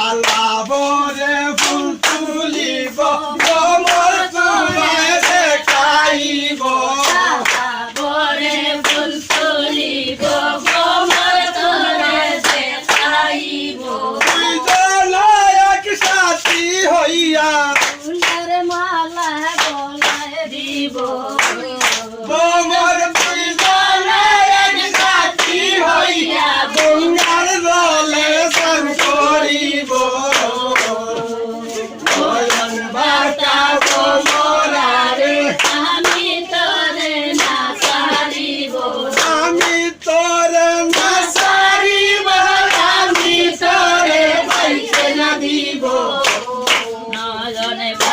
আলাবরে ফুল তুলিব on it.